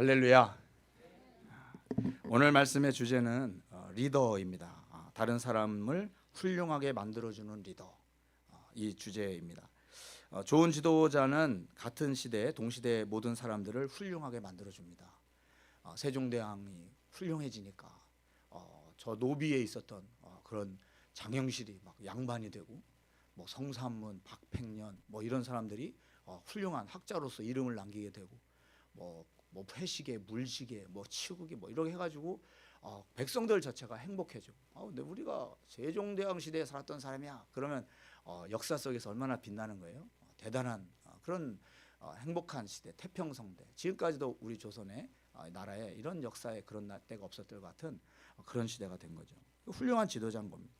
할렐루야. 오늘 말씀의 주제는 어, 리더입니다. 아, 다른 사람을 훌륭하게 만들어주는 리더 어, 이 주제입니다. 어, 좋은 지도자는 같은 시대 동시대 모든 사람들을 훌륭하게 만들어줍니다. 어, 세종대왕이 훌륭해지니까 어, 저 노비에 있었던 어, 그런 장영실이 막 양반이 되고 뭐 성삼문, 박팽년 뭐 이런 사람들이 어, 훌륭한 학자로서 이름을 남기게 되고 뭐, 뭐 회식에 물시계 뭐 치국이 뭐 이렇게 해가지고 어, 백성들 자체가 행복해져. 아, 근데 우리가 세종대왕 시대에 살았던 사람이야. 그러면 어, 역사 속에서 얼마나 빛나는 거예요. 어, 대단한 어, 그런 어, 행복한 시대, 태평성대. 지금까지도 우리 조선의 어, 나라에 이런 역사에 그런 나- 때가 없었을 것 같은 어, 그런 시대가 된 거죠. 훌륭한 지도자인 겁니다.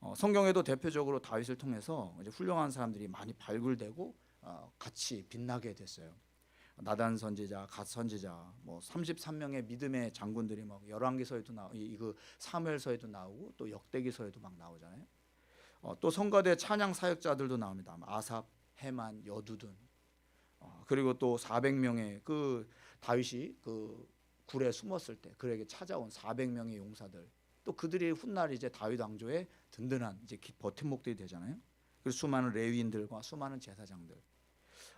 어, 성경에도 대표적으로 다윗을 통해서 이제 훌륭한 사람들이 많이 발굴되고 어, 같이 빛나게 됐어요. 나단 선지자, 갓 선지자, 뭐 33명의 믿음의 장군들이 막 열왕기서에도 나오, 이그 사무엘서에도 나오고 또 역대기서에도 막 나오잖아요. 어, 또 성가대 찬양 사역자들도 나옵니다. 아삽, 해만, 여두둔. 어, 그리고 또 400명의 그 다윗이 그 굴에 숨었을 때 그에게 찾아온 400명의 용사들. 또 그들이 훗날 이제 다윗 왕조의 든든한 이제 기- 버팀목들이 되잖아요. 그리고 수많은 레위인들과 수많은 제사장들.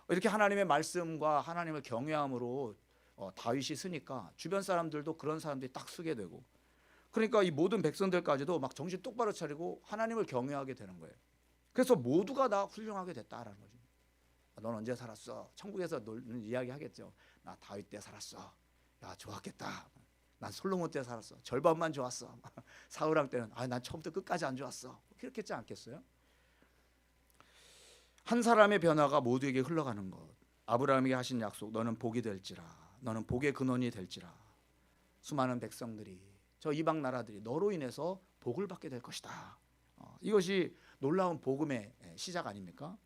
이렇게 하나님의 말씀과 하나님을 경외함으로 어, 다윗이 쓰니까 주변 사람들도 그런 사람들이 딱 쓰게 되고 그러니까 이 모든 백성들까지도 막 정신 똑바로 차리고 하나님을 경외하게 되는 거예요. 그래서 모두가 다 훌륭하게 됐다라는 거죠. 아, 넌 언제 살았어? 천국에서 놀 이야기 하겠죠. 나 다윗 때 살았어. 야 좋았겠다. 난 솔로몬 때 살았어. 절반만 좋았어. 사울 왕 때는 아난 처음부터 끝까지 안 좋았어. 그렇겠지 않겠어요? 한 사람의 변화가 모두에게 흘러가는 것. 아브라함에게 하신 약속. 너는 복이 될지라. 너는 복의 근원이 될지라. 수많은 백성들이 저 이방 나라들이 너로 인해서 복을 받게 될 것이다. 어, 이것이 놀라운 복음의 예, 시작 아닙니까?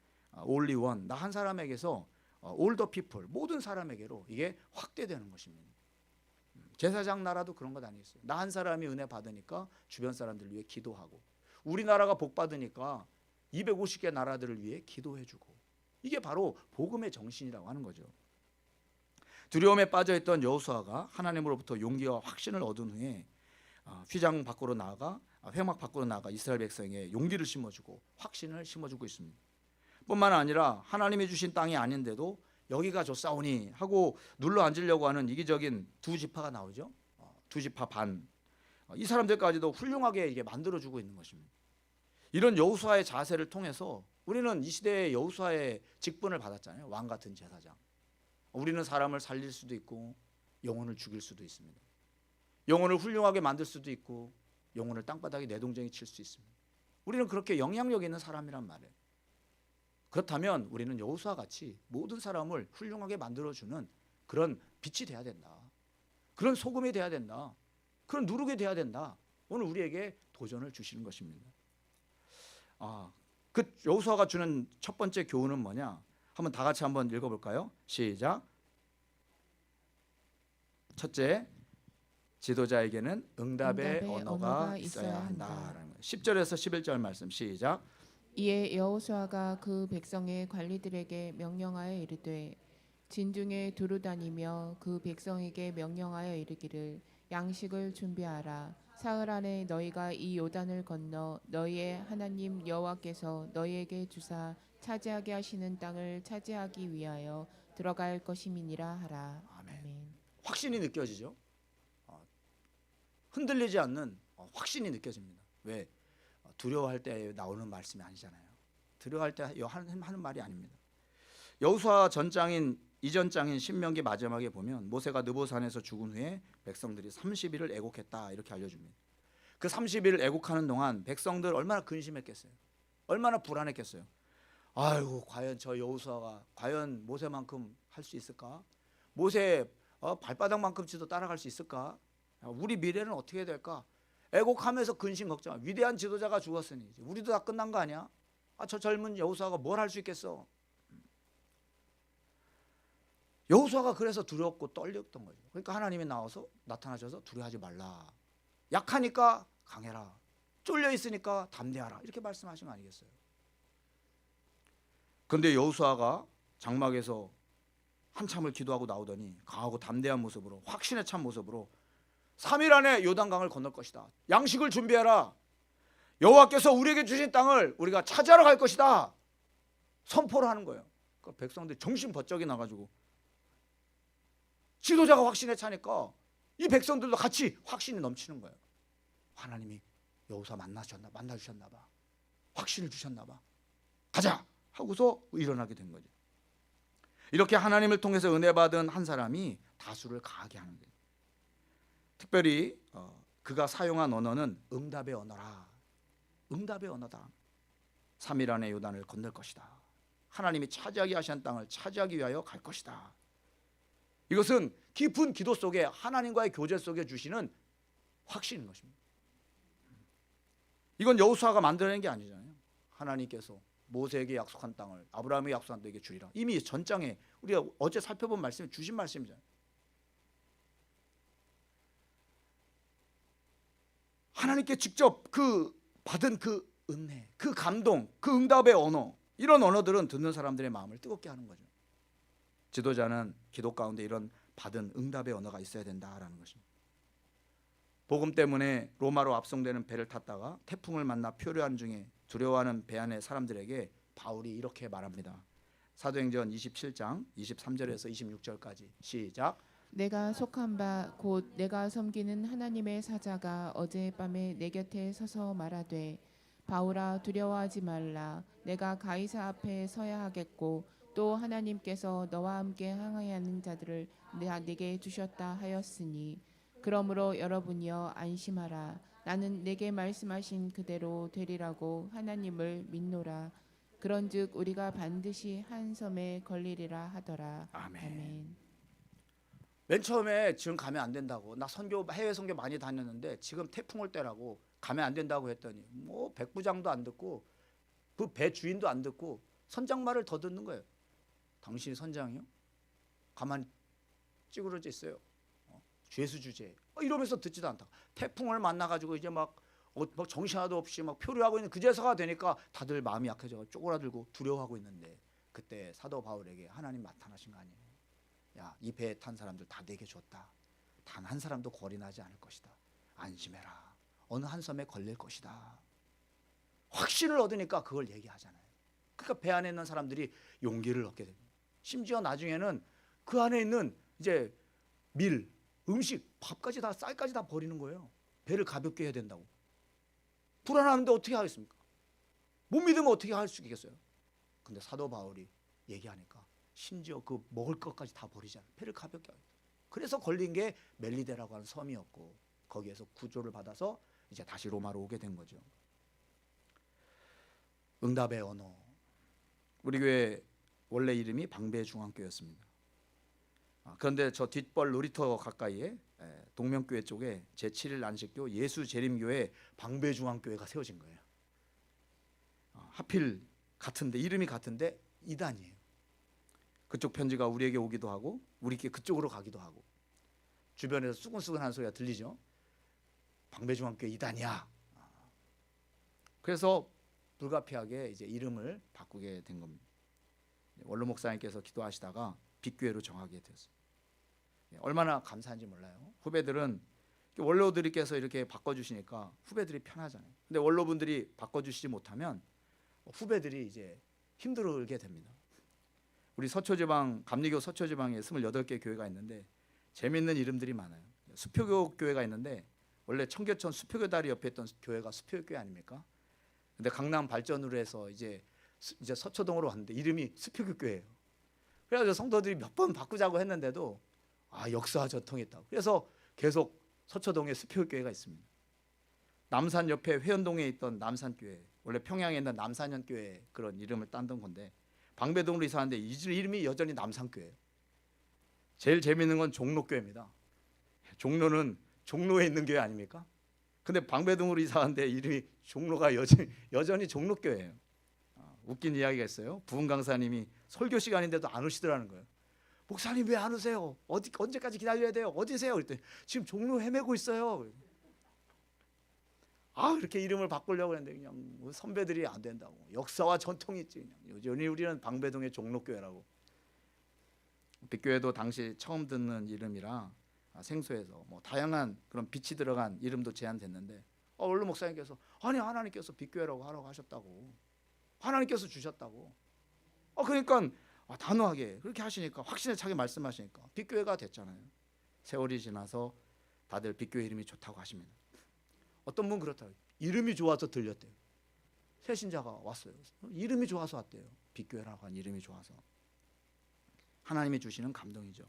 올리 원. 나 한 사람에게서 올더 피플 모든 사람에게로 이게 확대되는 것입니다. 음, 제사장 나라도 그런 것 아니겠어요? 나 한 사람이 은혜 받으니까 주변 사람들 위해 기도하고 우리나라가 복 받으니까 250개 나라들을 위해 기도해주고 이게 바로 복음의 정신이라고 하는 거죠. 두려움에 빠져있던 여호수아가 하나님으로부터 용기와 확신을 얻은 후에 어, 휘장 밖으로 나아가 아, 회막 밖으로 나아가 이스라엘 백성에게 용기를 심어주고 확신을 심어주고 있습니다. 뿐만 아니라 하나님이 주신 땅이 아닌데도 여기가 좋사오니 하고 눌러 앉으려고 하는 이기적인 두 지파가 나오죠. 어, 두 지파 반. 어, 이 사람들까지도 훌륭하게 이게 만들어주고 있는 것입니다. 이런 여호수아의 자세를 통해서 우리는 이 시대의 여호수아의 직분을 받았잖아요. 왕 같은 제사장. 우리는 사람을 살릴 수도 있고 영혼을 죽일 수도 있습니다. 영혼을 훌륭하게 만들 수도 있고 영혼을 땅바닥에 내동쟁이 칠 수 있습니다. 우리는 그렇게 영향력 있는 사람이란 말이에요. 그렇다면 우리는 여호수아 같이 모든 사람을 훌륭하게 만들어 주는 그런 빛이 돼야 된다. 그런 소금이 돼야 된다. 그런 누룩이 돼야 된다. 오늘 우리에게 도전을 주시는 것입니다. 아, 그 여호수아가 주는 첫 번째 교훈은 뭐냐? 한번 다 같이 한번 읽어볼까요? 시작. 첫째, 지도자에게는 응답의, 응답의 언어가, 언어가 있어야 한다라는 거예요. 10절에서 11절 말씀 시작. 이에 여호수아가 그 백성의 관리들에게 명령하여 이르되 진중에 두루 다니며 그 백성에게 명령하여 이르기를 양식을 준비하라 사흘 안에 너희가 이 요단을 건너 너희의 하나님 여호와께서 너희에게 주사 차지하게 하시는 땅을 차지하기 위하여 들어갈 것임이니라 하라 아멘. 아멘. 확신이 느껴지죠. 어, 흔들리지 않는 어, 확신이 느껴집니다. 왜 어, 두려워할 때 나오는 말씀이 아니잖아요. 두려워할 때 하는, 하는 말이 아닙니다. 여호수아 전장인 이전 장인 신명기 마지막에 보면 모세가 느보산에서 죽은 후에 백성들이 30일을 애곡했다 이렇게 알려줍니다. 그 30일을 애곡하는 동안 백성들 얼마나 근심했겠어요. 얼마나 불안했겠어요. 아이고 과연 저 여호수아가 과연 모세만큼 할 수 있을까? 모세 어, 발바닥만큼치도 따라갈 수 있을까? 야, 우리 미래는 어떻게 될까? 애곡하면서 근심 걱정. 위대한 지도자가 죽었으니 우리도 다 끝난 거 아니야? 아, 저 젊은 여호수아가 뭘 할 수 있겠어? 여호수아가 그래서 두렵고 떨렸던 거죠. 그러니까 하나님이 나와서 나타나셔서 두려워하지 말라. 약하니까 강해라. 쫄려 있으니까 담대하라. 이렇게 말씀하신 거 아니겠어요? 근데 여호수아가 장막에서 한참을 기도하고 나오더니 강하고 담대한 모습으로 확신에 찬 모습으로 3일 안에 요단강을 건널 것이다. 양식을 준비해라. 여호와께서 우리에게 주신 땅을 우리가 차지하러 갈 것이다. 선포를 하는 거예요. 그 백성들이 정신 번쩍이 나가지고 지도자가 확신에 차니까 이 백성들도 같이 확신이 넘치는 거예요. 하나님이 여호사 만나셨나 만나 주셨나 봐. 확신을 주셨나 봐. 가자 하고서 일어나게 된 거죠. 이렇게 하나님을 통해서 은혜 받은 한 사람이 다수를 강하게 하는 거예요. 특별히 어, 그가 사용한 언어는 응답의 언어라. 응답의 언어다. 3일 안에 요단을 건널 것이다. 하나님이 차지하게 하신 땅을 차지하기 위하여 갈 것이다. 이것은 깊은 기도 속에 하나님과의 교제 속에 주시는 확신인 것입니다. 이건 여호수아가 만들어낸 게 아니잖아요. 하나님께서 모세에게 약속한 땅을 아브라함에게 약속한 땅에게 주리라. 이미 전장에 우리가 어제 살펴본 말씀이 주신 말씀이잖아요. 하나님께 직접 그 받은 그 은혜, 그 감동, 그 응답의 언어 이런 언어들은 듣는 사람들의 마음을 뜨겁게 하는 거죠. 지도자는 기도 가운데 이런 받은 응답의 언어가 있어야 된다라는 것입니다. 복음 때문에 로마로 압송되는 배를 탔다가 태풍을 만나 표류한 중에 두려워하는 배 안의 사람들에게 바울이 이렇게 말합니다. 사도행전 27장 23절에서 26절까지 시작. 내가 속한 바 곧 내가 섬기는 하나님의 사자가 어젯밤에 내 곁에 서서 말하되 바울아 두려워하지 말라 내가 가이사 앞에 서야 하겠고 또 하나님께서 너와 함께 항해하는 자들을 내게 주셨다 하였으니 그러므로 여러분이여 안심하라 나는 내게 말씀하신 그대로 되리라고 하나님을 믿노라 그런즉 우리가 반드시 한 섬에 걸리리라 하더라 아멘. 아멘. 맨 처음에 지금 가면 안 된다고 나 선교 해외 선교 많이 다녔는데 지금 태풍 올 때라고 가면 안 된다고 했더니 뭐 백부장도 안 듣고 그 배 주인도 안 듣고 선장 말을 더 듣는 거예요. 당신이 선장이요? 가만 찌그러져 있어요. 어, 죄수 주제 어, 이러면서 듣지도 않다. 태풍을 만나 가지고 이제 막, 어, 막 정신 하나도 없이 막 표류하고 있는 그제서가 되니까 다들 마음이 약해져 쪼그라들고 두려워하고 있는데 그때 사도 바울에게 하나님 나타나신 거 아니에요. 야, 이 배에 탄 사람들 다 내게 줬다. 단 한 사람도 거리 나지 않을 것이다. 안심해라. 어느 한 섬에 걸릴 것이다. 확신을 얻으니까 그걸 얘기하잖아요. 그러니까 배 안에 있는 사람들이 용기를 얻게 됩니다. 심지어 나중에는 그 안에 있는 이제 밀, 음식, 밥까지 다 쌀까지 다 버리는 거예요. 배를 가볍게 해야 된다고. 불안하는데 어떻게 하겠습니까? 못 믿으면 어떻게 할 수 있겠어요? 근데 사도 바울이 얘기하니까 심지어 그 먹을 것까지 다 버리잖아요. 배를 가볍게 하고. 그래서 걸린 게 멜리데라고 하는 섬이었고 거기에서 구조를 받아서 이제 다시 로마로 오게 된 거죠. 응답의 언어. 우리 교회 원래 이름이 방배중앙교였습니다. 아, 그런데 저 뒷벌 놀이터 가까이에 에, 동명교회 쪽에 제7일 안식교 예수재림교회 방배중앙교회가 세워진 거예요. 아, 하필 같은데 이름이 같은데 이단이에요. 그쪽 편지가 우리에게 오기도 하고 우리께 그쪽으로 가기도 하고 주변에서 수근수근하는 소리가 들리죠. 방배중앙교회 이단이야. 아. 그래서 불가피하게 이제 이름을 바꾸게 된 겁니다. 원로 목사님께서 기도하시다가 빅교회로 정하게 되었어요. 예, 얼마나 감사한지 몰라요. 후배들은 원로들께서 이렇게 바꿔주시니까 후배들이 편하잖아요. 근데 원로분들이 바꿔주시지 못하면 후배들이 이제 힘들게 됩니다. 우리 서초지방 감리교 서초지방에 28개 교회가 있는데 재밌는 이름들이 많아요. 수표교 교회가 있는데 원래 청계천 수표교 다리 옆에 있던 교회가 수표교 아닙니까? 근데 강남 발전으로 해서 이제 수- 이제 서초동으로 왔는데 이름이 교회예요. 그래서 성도들이 몇 번 바꾸자고 했는데도 아 역사와 전통이 있다고. 그래서 계속 서초동에 수표교 교회가 있습니다. 남산 옆에 회원동에 있던 남산교회 원래 평양에 있는 남산현교회 그런 이름을 딴던 건데 방배동으로 이사하는데 이 이름이 여전히 남산교회예요. 제일 재밌는 건 종로교회입니다. 종로는 종로에 있는 교회 아닙니까? 근데 방배동으로 이사하는데 이름이 종로가 여전히, 여전히 종로교회예요. 아, 웃긴 이야기가 있어요. 부흥 강사님이 설교 시간인데도 안 오시더라는 거예요. 목사님 왜 안 오세요? 어디 언제까지 기다려야 돼요? 어디세요? 그랬더니 지금 종로 헤매고 있어요. 아 이렇게 이름을 바꾸려고 했는데 그냥 뭐 선배들이 안 된다고 역사와 전통이 있지 여전히 우리는 방배동의 종로교회라고 빅교회도 당시 처음 듣는 이름이라 아, 생소해서 뭐 다양한 그런 빛이 들어간 이름도 제안됐는데 어, 얼른 목사님께서 아니 하나님께서 빅교회라고 하라고 하셨다고 하나님께서 주셨다고. 어 그러니까 아, 단호하게 그렇게 하시니까 확신에 차게 말씀하시니까 빅교회가 됐잖아요. 세월이 지나서 다들 빅교회 이름이 좋다고 하십니다. 어떤 분 그렇다고 이름이 좋아서 들렸대요. 새 신자가 왔어요. 이름이 좋아서 왔대요. 빅교회라고 한 이름이 좋아서. 하나님이 주시는 감동이죠.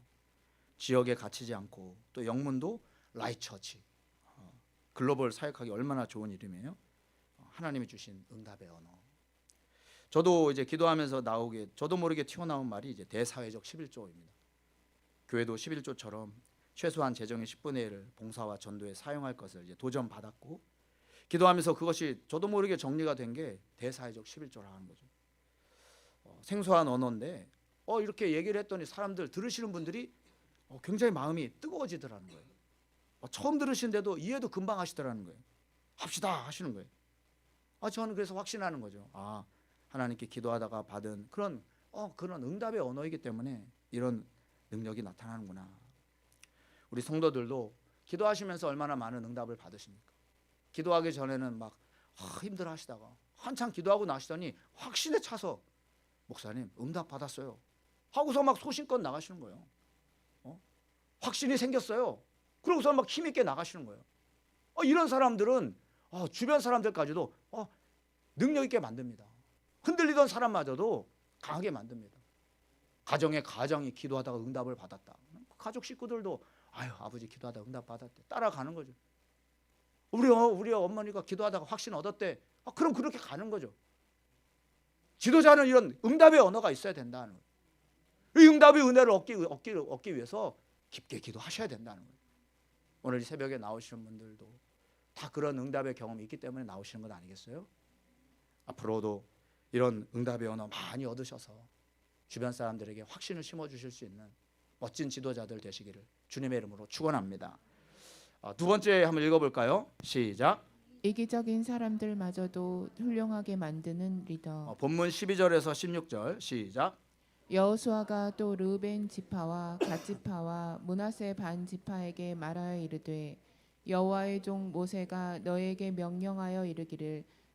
지역에 갇히지 않고 또 영문도 라이처치. 어, 글로벌 사역하기 얼마나 좋은 이름이에요. 어, 하나님이 주신 응답의 언어. 저도 이제 기도하면서 나오게 저도 모르게 튀어나온 말이 이제 대사회적 11조입니다. 교회도 11조처럼 최소한 재정의 10분의 1을 봉사와 전도에 사용할 것을 이제 도전 받았고 기도하면서 그것이 저도 모르게 정리가 된 게 대사회적 11조라는 거죠. 어, 생소한 언어인데 어 이렇게 얘기를 했더니 사람들 들으시는 분들이 어, 굉장히 마음이 뜨거워지더라는 거예요. 어, 처음 들으신데도 이해도 금방 하시더라는 거예요. 합시다 하시는 거예요. 아 저는 그래서 확신하는 거죠. 아 하나님께 기도하다가 받은 그런 어 그런 응답의 언어이기 때문에 이런 능력이 나타나는구나. 우리 성도들도 기도하시면서 얼마나 많은 응답을 받으십니까? 기도하기 전에는 막 아, 힘들어 하시다가 한참 기도하고 나시더니 확신에 차서 목사님 응답 받았어요. 하고서 막 소신껏 나가시는 거예요. 어? 확신이 생겼어요. 그러고서 막 힘있게 나가시는 거예요. 어, 이런 사람들은 어, 주변 사람들까지도 어, 능력 있게 만듭니다. 흔들리던 사람마저도 강하게 만듭니다. 가정의 가정이 기도하다가 응답을 받았다. 가족 식구들도 아유 아버지 기도하다가 응답 받았대. 따라가는 거죠. 우리 어, 우리 어머니가 기도하다가 확신 얻었대. 아, 그럼 그렇게 가는 거죠. 지도자는 이런 응답의 언어가 있어야 된다는 거예요. 이 응답의 은혜를 얻기, 얻기, 얻기 위해서 깊게 기도하셔야 된다는 거예요. 오늘 이 새벽에 나오시는 분들도 다 그런 응답의 경험이 있기 때문에 나오시는 것 아니겠어요? 앞으로도 이런 응답의 언어 많이 얻으셔서 주변 사람들에게 확신을 심어 주실 수 있는 멋진 지도자들 되시기를 주님의 이름으로 축원합니다. 아, 두 번째 한번 읽어볼까요? 시작. 이기적인 사람들마저도 훌륭하게 만드는 리더. 어, 본문 12절에서 16절 시작. 여호수아가 또 르벤 지파와 갓 지파와 문하세 반 지파에게 말하여 이르되 여호와의 종 모세가 너에게 명령하여 이르기를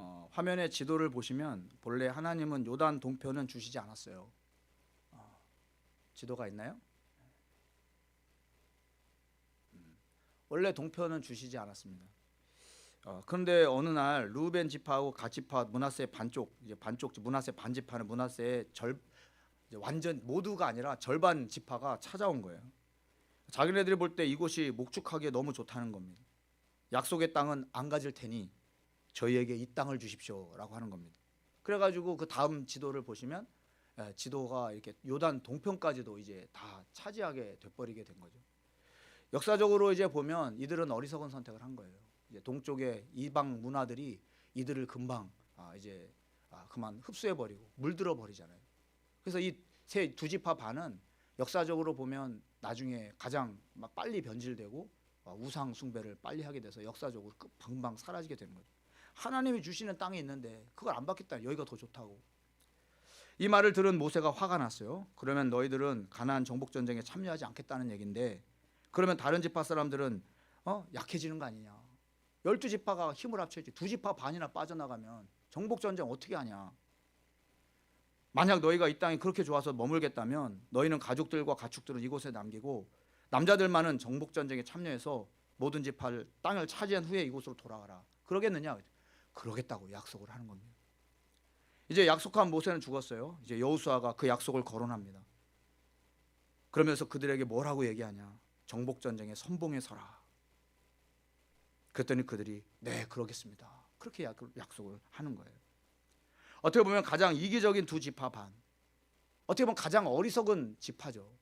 어, 화면에 지도를 보시면 본래 하나님은 요단 동편은 주시지 않았어요. 어, 지도가 있나요? 음, 원래 동편은 주시지 않았습니다. 어, 그런데 어느 날 루벤 지파하고 갓 지파 문하세 반쪽 이제 반쪽 문하세 반 지파는 문하세의 절 완전 모두가 아니라 절반 지파가 찾아온 거예요. 자기네들이 볼 때 이곳이 목축하기에 너무 좋다는 겁니다. 약속의 땅은 안 가질 테니 저희에게 이 땅을 주십시오라고 하는 겁니다. 그래가지고 그 다음 지도를 보시면 예, 지도가 이렇게 요단 동편까지도 이제 다 차지하게 돼버리게 된 거죠. 역사적으로 이제 보면 이들은 어리석은 선택을 한 거예요. 이제 동쪽의 이방 문화들이 이들을 금방 아, 이제 아, 그만 흡수해 버리고 물들어 버리잖아요. 그래서 이 세 두 지파 반은 역사적으로 보면 나중에 가장 막 빨리 변질되고 아, 우상 숭배를 빨리 하게 돼서 역사적으로 그 금방 사라지게 되는 거죠. 하나님이 주시는 땅이 있는데 그걸 안 받겠다. 여기가 더 좋다고. 이 말을 들은 모세가 화가 났어요. 그러면 너희들은 가나안 정복 전쟁에 참여하지 않겠다는 얘긴데 그러면 다른 지파 사람들은 어? 약해지는 거 아니냐. 열두 지파가 힘을 합쳐야지. 두 지파 반이나 빠져나가면 정복 전쟁 어떻게 하냐. 만약 너희가 이 땅이 그렇게 좋아서 머물겠다면 너희는 가족들과 가축들은 이곳에 남기고 남자들만은 정복 전쟁에 참여해서 모든 지파를 땅을 차지한 후에 이곳으로 돌아가라. 그러겠느냐? 그러겠다고 약속을 하는 겁니다. 이제 약속한 모세는 죽었어요. 이제 여호수아가 그 약속을 거론합니다. 그러면서 그들에게 뭐라고 얘기하냐? 정복 전쟁에 선봉에 서라. 그랬더니 그들이 네 그러겠습니다. 그렇게 약- 약속을 하는 거예요. 어떻게 보면 가장 이기적인 두 지파 반. 어떻게 보면 가장 어리석은 지파죠.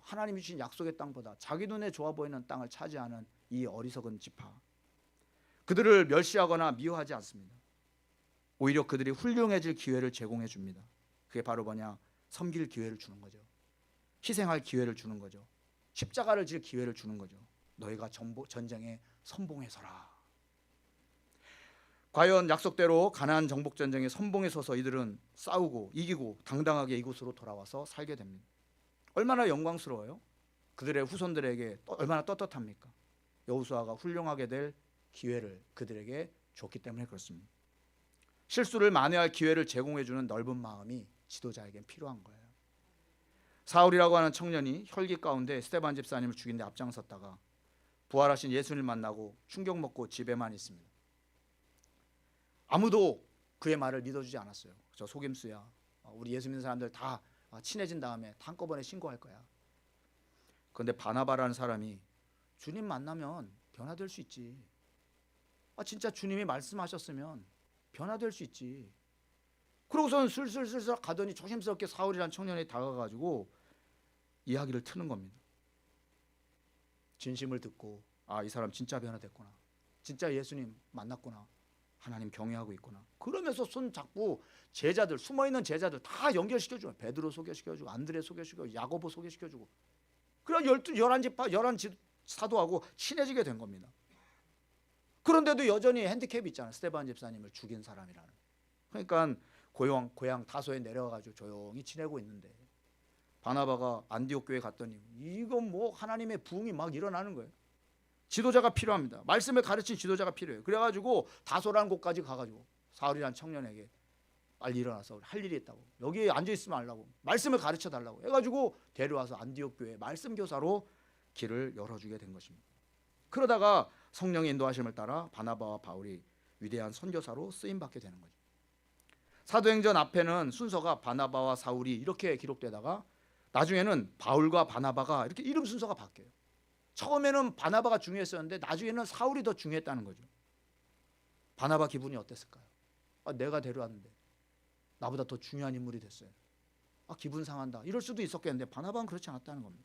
하나님이 주신 약속의 땅보다 자기 눈에 좋아 보이는 땅을 차지하는 이 어리석은 지파. 그들을 멸시하거나 미워하지 않습니다. 오히려 그들이 훌륭해질 기회를 제공해 줍니다. 그게 바로 뭐냐? 섬길 기회를 주는 거죠. 희생할 기회를 주는 거죠. 십자가를 질 기회를 주는 거죠. 너희가 전쟁에 선봉에 서라. 과연 약속대로 가나안 정복 전쟁에 선봉에 서서 이들은 싸우고 이기고 당당하게 이곳으로 돌아와서 살게 됩니다. 얼마나 영광스러워요? 그들의 후손들에게 또- 얼마나 떳떳합니까? 여호수아가 훌륭하게 될 기회를 그들에게 줬기 때문에 그렇습니다. 실수를 만회할 기회를 제공해 주는 넓은 마음이 지도자에겐 필요한 거예요. 사울이라고 하는 청년이 혈기 가운데 스테반 집사님을 죽인 데 앞장섰다가 부활하신 예수님을 만나고 충격 먹고 집에만 있습니다. 아무도 그의 말을 믿어주지 않았어요. 저 속임수야. 어, 우리 예수 믿는 사람들 다 어, 친해진 다음에 한꺼번에 신고할 거야. 그런데 바나바라는 사람이 주님 만나면 변화될 수 있지. 아 진짜 주님이 말씀하셨으면 변화될 수 있지. 그러고서는 슬슬슬슬 가더니 조심스럽게 사울이라는 청년이 다가가지고 이야기를 트는 겁니다. 진심을 듣고 아 이 사람 진짜 변화됐구나. 진짜 예수님 만났구나. 하나님 경외하고 있구나. 그러면서 손 잡고 제자들 숨어 있는 제자들 다 연결시켜 주고 베드로 소개시켜 주고 안드레 소개시켜 주고 야고보 소개시켜 주고 그래 열두 열한 지파 열한 지- 사도하고 친해지게 된 겁니다. 그런데도 여전히 핸디캡이 있잖아요. 스테반 집사님을 죽인 사람이라는. 그러니까 고향 고향 다소에 내려가지고 조용히 지내고 있는데 바나바가 안디옥 교회 갔더니 이건 뭐 하나님의 부흥이 막 일어나는 거예요. 지도자가 필요합니다. 말씀을 가르친 지도자가 필요해요. 그래가지고 다소라는 곳까지 가가지고 사울이라는 청년에게 빨리 일어나서 할 일이 있다고 여기 앉아 있으면 말라고 말씀을 가르쳐 달라고 해가지고 데려와서 안디옥 교회 말씀 교사로 길을 열어주게 된 것입니다. 그러다가 성령의 인도하심을 따라 바나바와 바울이 위대한 선교사로 쓰임 받게 되는 거죠. 사도행전 앞에는 순서가 바나바와 사울이 이렇게 기록되다가 나중에는 바울과 바나바가 이렇게 이름 순서가 바뀌어요. 처음에는 바나바가 중요했었는데 나중에는 사울이 더 중요했다는 거죠. 바나바 기분이 어땠을까요? 아, 내가 데려왔는데 나보다 더 중요한 인물이 됐어요. 아, 기분 상한다. 이럴 수도 있었겠는데 바나바는 그렇지 않았다는 겁니다.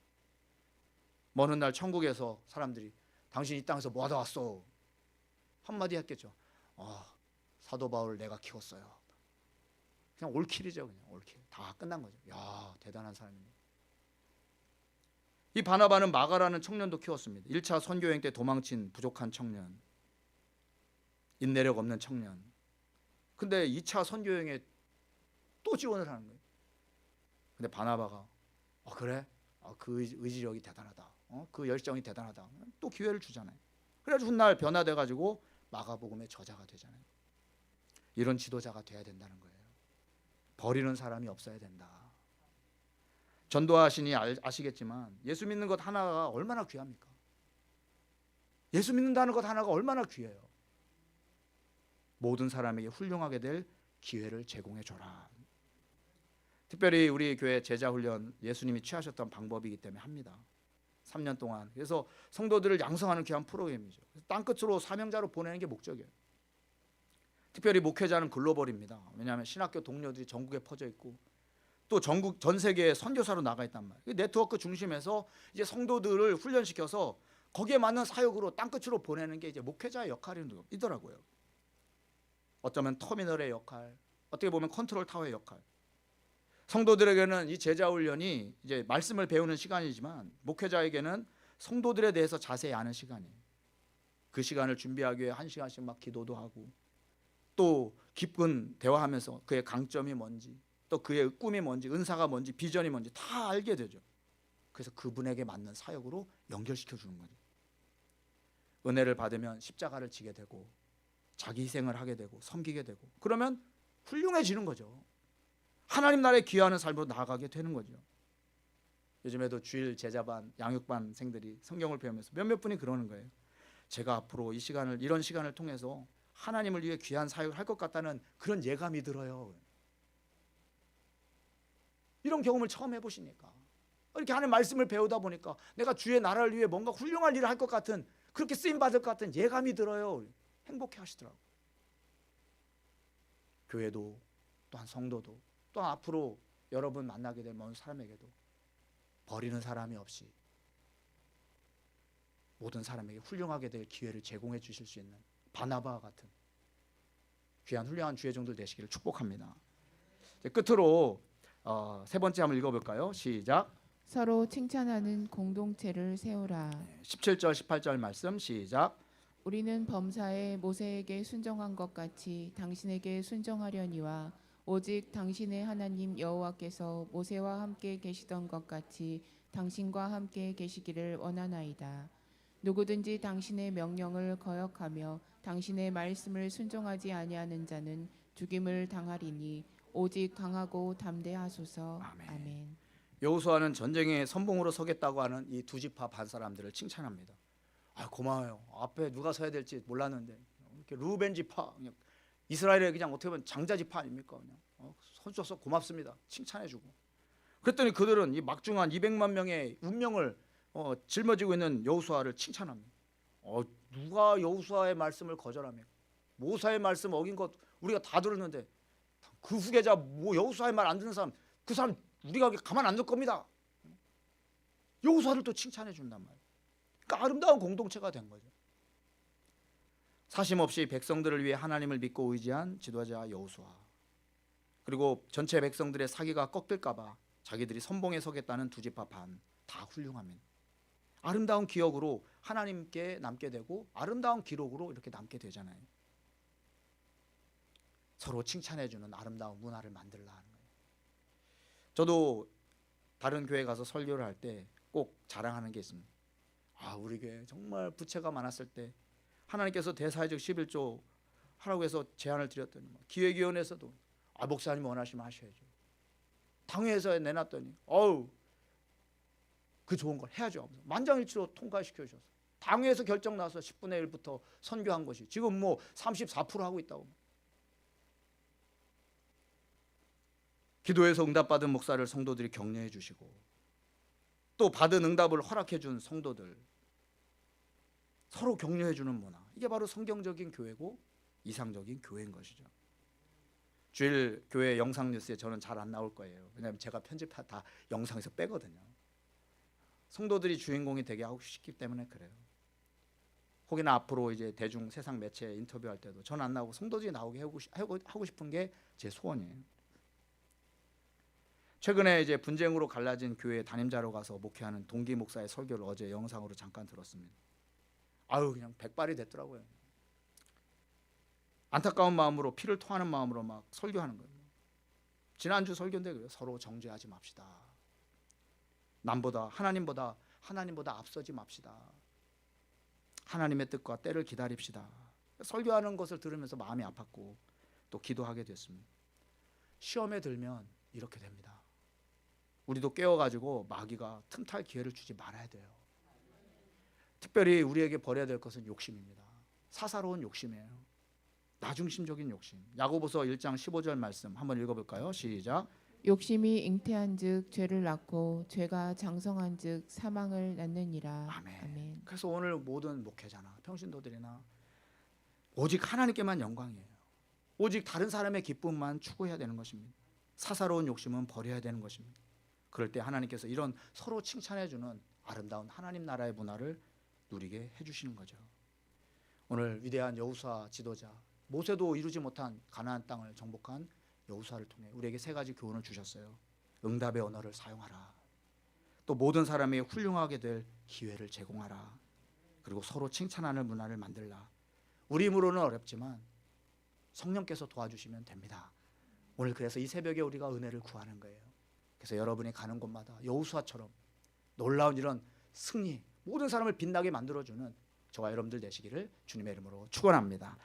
먼 훗날 천국에서 사람들이 당신 이 땅에서 뭐 하다 왔어? 한마디 했겠죠. 아, 사도 바울 내가 키웠어요. 그냥 올킬이죠, 그냥 올킬. 다 끝난 거죠. 야, 대단한 사람이네. 이 바나바는 마가라는 청년도 키웠습니다. 1차 선교행 때 도망친 부족한 청년. 인내력 없는 청년. 근데 2차 선교행에 또 지원을 하는 거예요. 근데 바나바가 아 그래? 아, 그 의지- 의지력이 대단하다. 어? 그 열정이 대단하다. 또 기회를 주잖아요. 그래가지고 훗날 변화돼 가지고 마가복음의 저자가 되잖아요. 이런 지도자가 돼야 된다는 거예요. 버리는 사람이 없어야 된다. 전도하시니 알- 아시겠지만 예수 믿는 것 하나가 얼마나 귀합니까? 예수 믿는다는 것 하나가 얼마나 귀해요. 모든 사람에게 훌륭하게 될 기회를 제공해 줘라. 특별히 우리 교회 제자 훈련 예수님이 취하셨던 방법이기 때문에 합니다. 3년 동안. 그래서 성도들을 양성하는 귀한 프로그램이죠. 땅 끝으로 사명자로 보내는 게 목적이에요. 특별히 목회자는 글로벌입니다. 왜냐하면 신학교 동료들이 전국에 퍼져 있고 또 전국 전 세계에 선교사로 나가 있단 말이에요. 그 네트워크 중심에서 이제 성도들을 훈련시켜서 거기에 맞는 사역으로 땅 끝으로 보내는 게 이제 목회자의 역할이더라고요. 어쩌면 터미널의 역할, 어떻게 보면 컨트롤 타워의 역할. 성도들에게는 이 제자 훈련이 이제 말씀을 배우는 시간이지만 목회자에게는 성도들에 대해서 자세히 아는 시간이에요. 그 시간을 준비하기 위해 한 시간씩 막 기도도 하고 또 깊은 대화하면서 그의 강점이 뭔지 또 그의 꿈이 뭔지 은사가 뭔지 비전이 뭔지 다 알게 되죠. 그래서 그분에게 맞는 사역으로 연결시켜 주는 거죠. 은혜를 받으면 십자가를 지게 되고 자기 희생을 하게 되고 섬기게 되고 그러면 훌륭해지는 거죠. 하나님 나라에 귀하는 삶으로 나아가게 되는 거죠. 요즘에도 주일 제자반, 양육반 생들이 성경을 배우면서 몇몇 분이 그러는 거예요. 제가 앞으로 이 시간을 이런 시간을 통해서 하나님을 위해 귀한 사역을 할 것 같다는 그런 예감이 들어요. 이런 경험을 처음 해보시니까 이렇게 하는 말씀을 배우다 보니까 내가 주의 나라를 위해 뭔가 훌륭한 일을 할 것 같은 그렇게 쓰임 받을 것 같은 예감이 들어요. 행복해 하시더라고. 교회도 또한 성도도 또 앞으로 여러분 만나게 될 모든 사람에게도 버리는 사람이 없이 모든 사람에게 훌륭하게 될 기회를 제공해 주실 수 있는 바나바와 같은 귀한 훌륭한 주의 종들 되시기를 축복합니다. 끝으로 어, 세 번째 한번 읽어볼까요? 시작. 서로 칭찬하는 공동체를 세우라. 17절 18절 말씀 시작. 우리는 범사에 모세에게 순종한 것 같이 당신에게 순종하려니와 오직 당신의 하나님 여호와께서 모세와 함께 계시던 것 같이 당신과 함께 계시기를 원하나이다. 누구든지 당신의 명령을 거역하며 당신의 말씀을 순종하지 아니하는 자는 죽임을 당하리니 오직 강하고 담대하소서. 아멘. 아멘. 여호수아는 전쟁에 선봉으로 서겠다고 하는 이 두 지파 반 사람들을 칭찬합니다. 아 고마워요. 앞에 누가 서야 될지 몰랐는데 이렇게 루벤 지파 이스라엘의 그냥 어떻게 보면 장자 지파 아닙니까? 그냥 어, 손줘서 고맙습니다. 칭찬해주고. 그랬더니 그들은 이 막중한 200만 명의 운명을 어, 짊어지고 있는 여호수아를 칭찬합니다. 어, 누가 여호수아의 말씀을 거절하며 모사의 말씀 어긴 것 우리가 다 들었는데 그 후계자 뭐 여호수아의 말 안 듣는 사람 그 사람 우리가 가만 안 둘 겁니다. 여호수아를 또 칭찬해 준단 말이에요. 그러니까 아름다운 공동체가 된 거죠. 사심 없이 백성들을 위해 하나님을 믿고 의지한 지도자 여호수아. 그리고 전체 백성들의 사기가 꺾일까봐 자기들이 선봉에 서겠다는 두 지파 반 다 훌륭합니다. 아름다운 기억으로 하나님께 남게 되고 아름다운 기록으로 이렇게 남게 되잖아요. 서로 칭찬해주는 아름다운 문화를 만들라 하는 거예요. 저도 다른 교회 가서 설교를 할 때 꼭 자랑하는 게 있습니다. 아, 우리 교회 정말 부채가 많았을 때 하나님께서 대사회적 11조 하라고 해서 제안을 드렸더니 뭐 기획위원회에서도 아, 목사님 원하시면 하셔야죠. 당회에서 내놨더니 어우 그 좋은 걸 해야죠. 만장일치로 통과시켜 주셔서 당회에서 결정 나서 10분의 1부터 선교한 것이 지금 뭐 34% 하고 있다고. 기도에서 응답받은 목사를 성도들이 격려해 주시고 또 받은 응답을 허락해 준 성도들 서로 격려해 주는 문화. 이게 바로 성경적인 교회고 이상적인 교회인 것이죠. 주일 교회 영상 뉴스에 저는 잘 안 나올 거예요. 왜냐하면 제가 편집하 다 영상에서 빼거든요. 성도들이 주인공이 되게 하고 싶기 때문에 그래요. 혹여나 앞으로 이제 대중 세상 매체 인터뷰할 때도 저는 안 나오고 성도들이 나오게 하고 싶은 게 제 소원이에요. 최근에 이제 분쟁으로 갈라진 교회 담임자로 가서 목회하는 동기 목사의 설교를 어제 영상으로 잠깐 들었습니다. 아유 그냥 백발이 됐더라고요. 안타까운 마음으로 피를 토하는 마음으로 막 설교하는 거예요. 지난주 설교인데 그래요. 서로 정죄하지 맙시다. 남보다 하나님보다 하나님보다 앞서지 맙시다. 하나님의 뜻과 때를 기다립시다. 설교하는 것을 들으면서 마음이 아팠고 또 기도하게 됐습니다. 시험에 들면 이렇게 됩니다. 우리도 깨워가지고 마귀가 틈탈 기회를 주지 말아야 돼요. 특별히 우리에게 버려야 될 것은 욕심입니다. 사사로운 욕심이에요. 나중심적인 욕심. 야고보서 1장 15절 말씀 한번 읽어볼까요? 시작. 욕심이 잉태한즉 죄를 낳고 죄가 장성한즉 사망을 낳느니라. 아멘. 아멘. 그래서 오늘 모든 목회자나 평신도들이나 오직 하나님께만 영광이에요. 오직 다른 사람의 기쁨만 추구해야 되는 것입니다. 사사로운 욕심은 버려야 되는 것입니다. 그럴 때 하나님께서 이런 서로 칭찬해 주는 아름다운 하나님 나라의 문화를 누리게 해 주시는 거죠. 오늘 위대한 여호수아 지도자 모세도 이루지 못한 가나안 땅을 정복한 여호수아를 통해 우리에게 세 가지 교훈을 주셨어요. 응답의 언어를 사용하라. 또 모든 사람이 훌륭하게 될 기회를 제공하라. 그리고 서로 칭찬하는 문화를 만들라. 우리 힘으로는 어렵지만 성령께서 도와주시면 됩니다. 오늘 그래서 이 새벽에 우리가 은혜를 구하는 거예요. 그래서 여러분이 가는 곳마다 여호수아처럼 놀라운 이런 승리, 모든 사람을 빛나게 만들어주는 저와 여러분들 되시기를 주님의 이름으로 축원합니다.